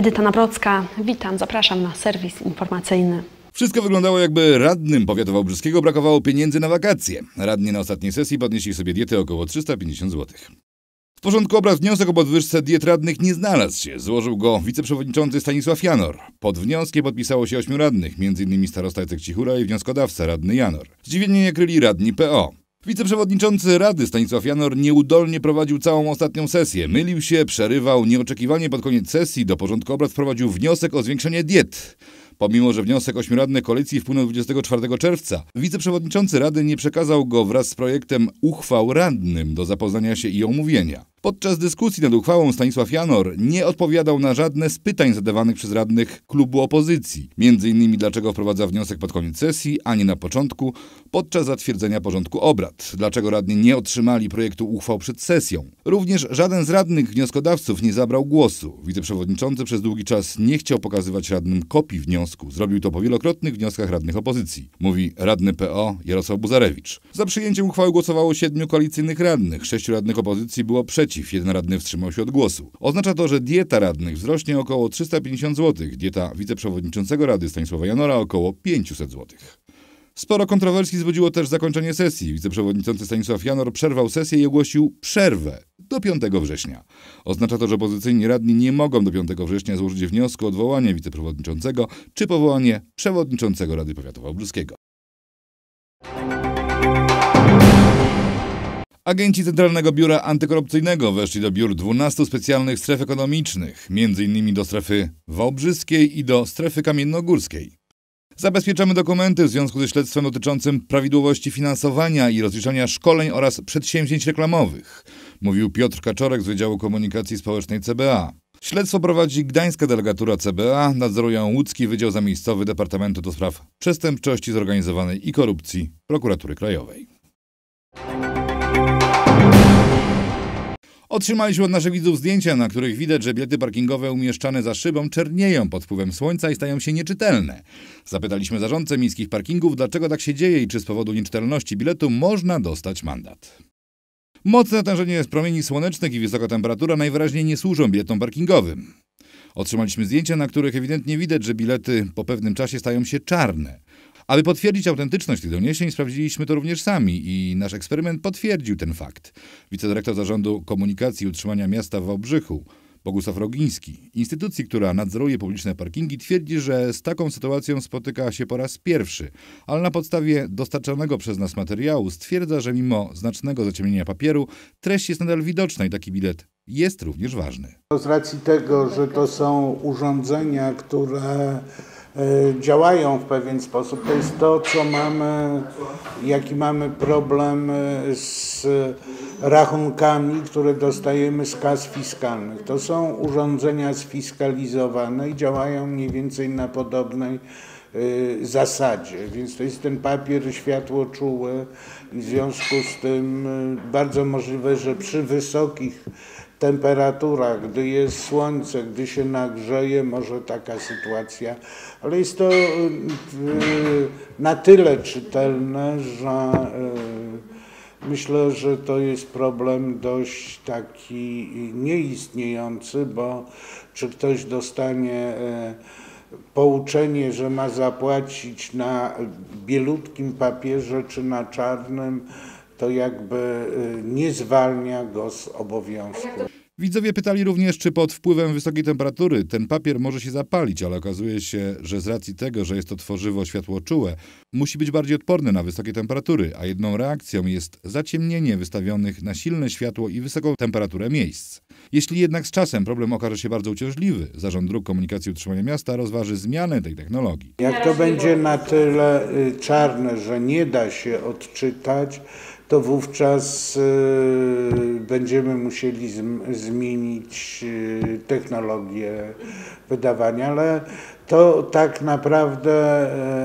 Edyta Nawrocka, witam, zapraszam na serwis informacyjny. Wszystko wyglądało jakby radnym powiatu wałbrzyskiego brakowało pieniędzy na wakacje. Radni na ostatniej sesji podnieśli sobie diety około 350 zł. W porządku obrad wniosek o podwyżce diet radnych nie znalazł się. Złożył go wiceprzewodniczący Stanisław Janor. Pod wnioskiem podpisało się ośmiu radnych, m.in. starosta Jacek Cichura i wnioskodawca radny Janor. Zdziwienie nie kryli radni PO. Wiceprzewodniczący Rady Stanisław Janor nieudolnie prowadził całą ostatnią sesję. Mylił się, przerywał, nieoczekiwanie pod koniec sesji do porządku obrad wprowadził wniosek o zwiększenie diet. Pomimo, że wniosek ośmioradnej koalicji wpłynął 24 czerwca, wiceprzewodniczący Rady nie przekazał go wraz z projektem uchwał radnym do zapoznania się i omówienia. Podczas dyskusji nad uchwałą Stanisław Janor nie odpowiadał na żadne z pytań zadawanych przez radnych klubu opozycji. Innymi dlaczego wprowadza wniosek pod koniec sesji, a nie na początku, podczas zatwierdzenia porządku obrad. Dlaczego radni nie otrzymali projektu uchwał przed sesją. Również żaden z radnych wnioskodawców nie zabrał głosu. Wiceprzewodniczący przez długi czas nie chciał pokazywać radnym kopii wniosku. Zrobił to po wielokrotnych wnioskach radnych opozycji. Mówi radny PO Jarosław Buzarewicz. Za przyjęciem uchwały głosowało siedmiu koalicyjnych radnych. Sześciu radnych opozycji było przeciw przeciw, jeden radny wstrzymał się od głosu. Oznacza to, że dieta radnych wzrośnie około 350 zł, dieta wiceprzewodniczącego Rady Stanisława Janora około 500 zł. Sporo kontrowersji wzbudziło też zakończenie sesji. Wiceprzewodniczący Stanisław Janor przerwał sesję i ogłosił przerwę do 5 września. Oznacza to, że opozycyjni radni nie mogą do 5 września złożyć wniosku o odwołanie wiceprzewodniczącego czy powołanie przewodniczącego Rady Powiatu Wałbrzyskiego. Agenci Centralnego Biura Antykorupcyjnego weszli do biur 12 specjalnych stref ekonomicznych, m.in. do strefy wałbrzyskiej i do strefy kamiennogórskiej. Zabezpieczamy dokumenty w związku ze śledztwem dotyczącym prawidłowości finansowania i rozliczania szkoleń oraz przedsięwzięć reklamowych, mówił Piotr Kaczorek z Wydziału Komunikacji Społecznej CBA. Śledztwo prowadzi gdańska delegatura CBA, nadzorują łódzki Wydział Zamiejscowy Departamentu do Spraw Przestępczości Zorganizowanej i Korupcji Prokuratury Krajowej. Otrzymaliśmy od naszych widzów zdjęcia, na których widać, że bilety parkingowe umieszczane za szybą czernieją pod wpływem słońca i stają się nieczytelne. Zapytaliśmy zarządcę miejskich parkingów, dlaczego tak się dzieje i czy z powodu nieczytelności biletu można dostać mandat. Mocne natężenie promieni słonecznych i wysoka temperatura najwyraźniej nie służą biletom parkingowym. Otrzymaliśmy zdjęcia, na których ewidentnie widać, że bilety po pewnym czasie stają się czarne. Aby potwierdzić autentyczność tych doniesień, sprawdziliśmy to również sami i nasz eksperyment potwierdził ten fakt. Wicedyrektor Zarządu Komunikacji i Utrzymania Miasta w Wałbrzychu, Bogusław Rogiński, instytucji, która nadzoruje publiczne parkingi, twierdzi, że z taką sytuacją spotyka się po raz pierwszy, ale na podstawie dostarczanego przez nas materiału stwierdza, że mimo znacznego zaciemnienia papieru, treść jest nadal widoczna i taki bilet jest również ważny. Z racji tego, że to są urządzenia, które działają w pewien sposób. To jest to, co mamy, jaki mamy problem e, z rachunkami, które dostajemy z kas fiskalnych. To są urządzenia sfiskalizowane i działają mniej więcej na podobnej e, zasadzie, więc to jest ten papier światłoczuły i w związku z tym bardzo możliwe, że przy wysokich temperatura, gdy jest słońce, gdy się nagrzeje, może taka sytuacja, ale jest to y, y, na tyle czytelne, że y, myślę, że to jest problem dość taki nieistniejący, bo czy ktoś dostanie pouczenie, że ma zapłacić na bielutkim papierze czy na czarnym, to jakby nie zwalnia go z obowiązku. Widzowie pytali również, czy pod wpływem wysokiej temperatury ten papier może się zapalić, ale okazuje się, że z racji tego, że jest to tworzywo światłoczułe, musi być bardziej odporny na wysokie temperatury, a jedną reakcją jest zaciemnienie wystawionych na silne światło i wysoką temperaturę miejsc. Jeśli jednak z czasem problem okaże się bardzo uciążliwy, Zarząd Dróg Komunikacji i Utrzymania Miasta rozważy zmianę tej technologii. Jak to będzie na tyle y, czarne, że nie da się odczytać, to wówczas y, będziemy musieli zmienić y, technologię wydawania, ale to tak naprawdę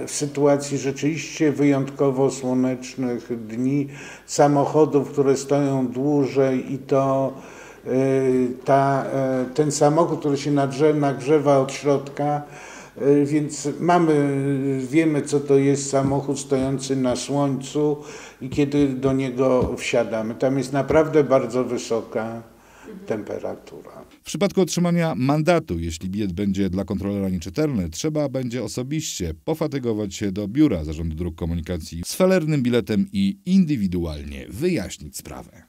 e, w sytuacji rzeczywiście wyjątkowo słonecznych dni, samochodów, które stoją dłużej i to e, ta, e, ten samochód, który się nagrzewa od środka, E, więc mamy, wiemy co to jest samochód stojący na słońcu i kiedy do niego wsiadamy. Tam jest naprawdę bardzo wysoka temperatura. W przypadku otrzymania mandatu, jeśli bilet będzie dla kontrolera nieczytelny, trzeba będzie osobiście pofatygować się do biura Zarządu Dróg Komunikacji z felernym biletem i indywidualnie wyjaśnić sprawę.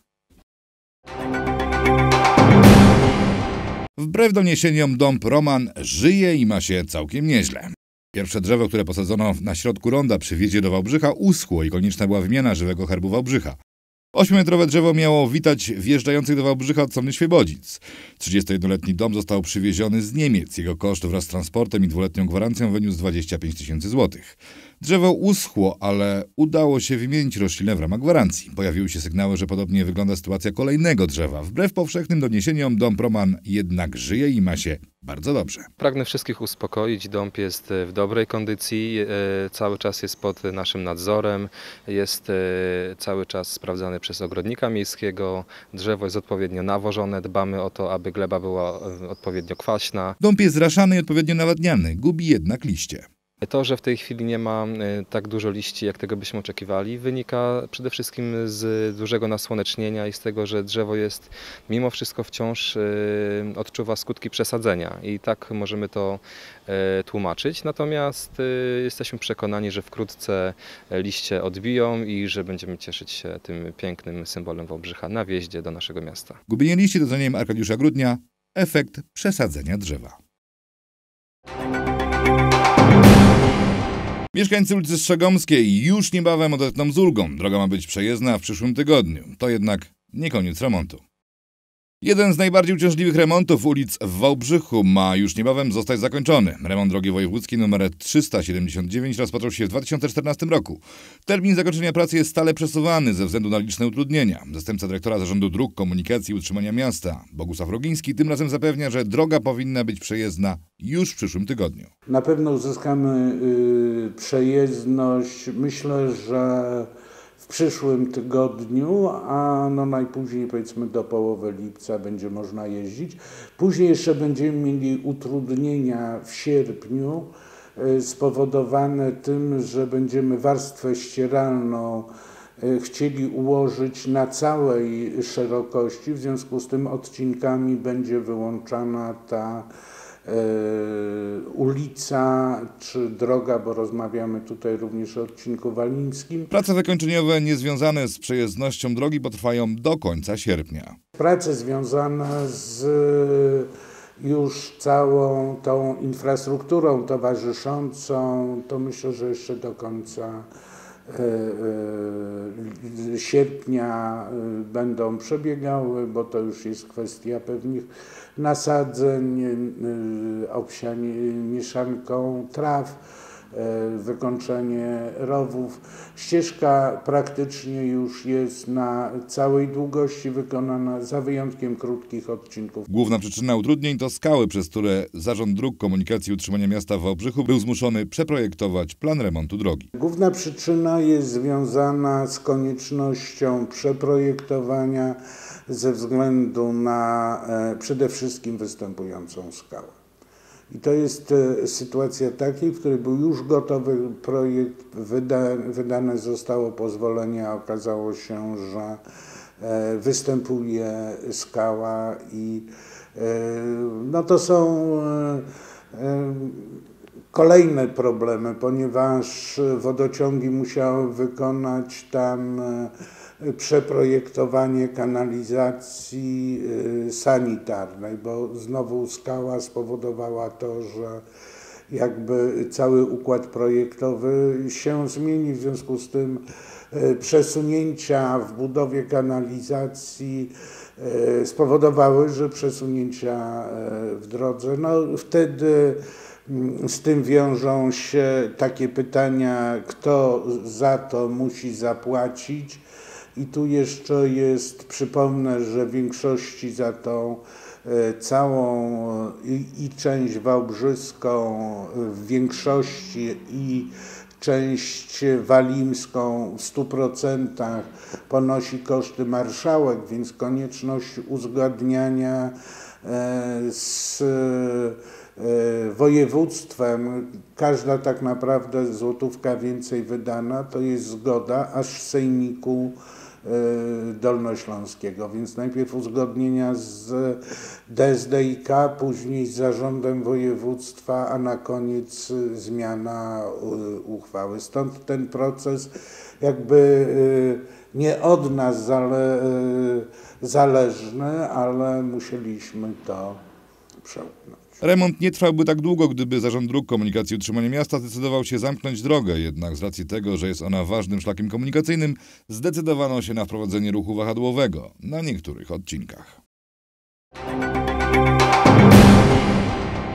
Wbrew doniesieniom dąb Roman żyje i ma się całkiem nieźle. Pierwsze drzewo, które posadzono na środku ronda przy wjeździe do Wałbrzycha uschło i konieczna była wymiana żywego herbu Wałbrzycha. Ośmiometrowe drzewo miało witać wjeżdżających do Wałbrzycha od strony Świebodzic. 31-letni dom został przywieziony z Niemiec. Jego koszt wraz z transportem i dwuletnią gwarancją wyniósł 25 tysięcy złotych. Drzewo uschło, ale udało się wymienić roślinę w ramach gwarancji. Pojawiły się sygnały, że podobnie wygląda sytuacja kolejnego drzewa. Wbrew powszechnym doniesieniom dom Proman jednak żyje i ma się bardzo dobrze. Pragnę wszystkich uspokoić. Dąb jest w dobrej kondycji, e, cały czas jest pod naszym nadzorem, jest e, cały czas sprawdzany przez ogrodnika miejskiego. Drzewo jest odpowiednio nawożone, dbamy o to, aby gleba była e, odpowiednio kwaśna. Dąb jest zraszany i odpowiednio nawadniany, gubi jednak liście. To, że w tej chwili nie ma e, tak dużo liści, jak tego byśmy oczekiwali, wynika przede wszystkim z dużego nasłonecznienia i z tego, że drzewo jest mimo wszystko wciąż e, odczuwa skutki przesadzenia i tak możemy to e, tłumaczyć. Natomiast jesteśmy przekonani, że wkrótce liście odbiją i że będziemy cieszyć się tym pięknym symbolem Wałbrzycha na wjeździe do naszego miasta. Gubienie liści to zdaniem Arkadiusza Grudnia efekt przesadzenia drzewa. Mieszkańcy ulicy Strzegomskiej już niebawem odetchną z ulgą. Droga ma być przejezdna w przyszłym tygodniu. To jednak nie koniec remontu. Jeden z najbardziej uciążliwych remontów ulic w Wałbrzychu ma już niebawem zostać zakończony. Remont drogi wojewódzkiej nr 379 rozpoczął się w 2014 roku. Termin zakończenia pracy jest stale przesuwany ze względu na liczne utrudnienia. Zastępca dyrektora Zarządu Dróg Komunikacji i Utrzymania Miasta, Bogusław Rogiński, tym razem zapewnia, że droga powinna być przejezdna już w przyszłym tygodniu. Na pewno uzyskamy y, przejezdność. Myślę, że przyszłym tygodniu, a no najpóźniej powiedzmy do połowy lipca będzie można jeździć. Później jeszcze będziemy mieli utrudnienia w sierpniu e, spowodowane tym, że będziemy warstwę ścieralną e, chcieli ułożyć na całej szerokości, w związku z tym odcinkami będzie wyłączana ta ulica czy droga, bo rozmawiamy tutaj również o odcinku walińskim. Prace wykończeniowe niezwiązane z przejezdnością drogi potrwają do końca sierpnia. Prace związane z już całą tą infrastrukturą towarzyszącą, to myślę, że jeszcze do końca e, e, sierpnia będą przebiegały, bo to już jest kwestia pewnych nasadzeń, obsianie mieszanką traw, wykończenie rowów. Ścieżka praktycznie już jest na całej długości wykonana, za wyjątkiem krótkich odcinków. Główna przyczyna utrudnień to skały, przez które Zarząd Dróg Komunikacji i Utrzymania Miasta w Wałbrzychu był zmuszony przeprojektować plan remontu drogi. Główna przyczyna jest związana z koniecznością przeprojektowania ze względu na e, przede wszystkim występującą skałę. I to jest e, sytuacja takiej, w której był już gotowy projekt, wyda, wydane zostało pozwolenie, a okazało się, że e, występuje skała i no to są kolejne problemy, ponieważ wodociągi musiały wykonać tam przeprojektowanie kanalizacji y, sanitarnej, bo znowu skała spowodowała to, że jakby cały układ projektowy się zmieni, w związku z tym y, przesunięcia w budowie kanalizacji y, spowodowały, że przesunięcia w drodze, no wtedy mm, z tym wiążą się takie pytania, kto za to musi zapłacić i tu jeszcze jest, przypomnę, że w większości za tą e, całą i, i część wałbrzyską w większości i część walimską w 100% ponosi koszty marszałek, więc konieczność uzgadniania e, z e, województwem, każda tak naprawdę złotówka więcej wydana, to jest zgoda, aż w sejmiku Dolnośląskiego, więc najpierw uzgodnienia z DSDiK, później z zarządem województwa, a na koniec zmiana y, uchwały. Stąd ten proces jakby y, nie od nas zale, zależny, ale musieliśmy to przełknąć. Remont nie trwałby tak długo, gdyby Zarząd Dróg Komunikacji i Utrzymania Miasta zdecydował się zamknąć drogę, jednak z racji tego, że jest ona ważnym szlakiem komunikacyjnym, zdecydowano się na wprowadzenie ruchu wahadłowego na niektórych odcinkach.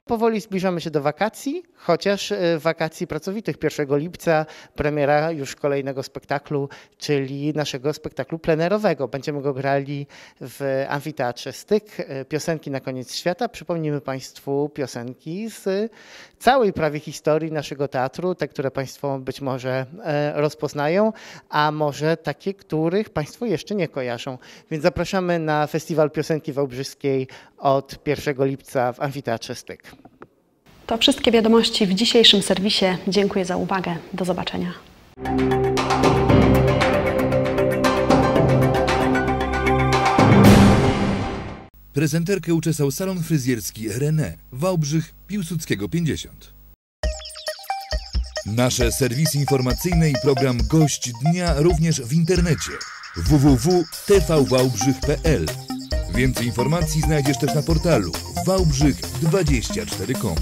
Powoli zbliżamy się do wakacji, chociaż e, wakacji pracowitych 1 lipca premiera już kolejnego spektaklu, czyli naszego spektaklu plenerowego. Będziemy go grali w amfiteatrze Styk, e, piosenki na koniec świata. Przypomnimy Państwu piosenki z całej prawie historii naszego teatru, te, które Państwo być może e, rozpoznają, a może takie, których Państwo jeszcze nie kojarzą. Więc zapraszamy na Festiwal Piosenki Wałbrzyskiej od 1 lipca w amfiteatrze Styk. To wszystkie wiadomości w dzisiejszym serwisie. Dziękuję za uwagę. Do zobaczenia. Prezenterkę uczesał salon fryzjerski René, Wałbrzych, Piłsudskiego 50. Nasze serwisy informacyjne i program Gość Dnia również w internecie www.tvwałbrzych.pl Więcej informacji znajdziesz też na portalu wałbrzych24.com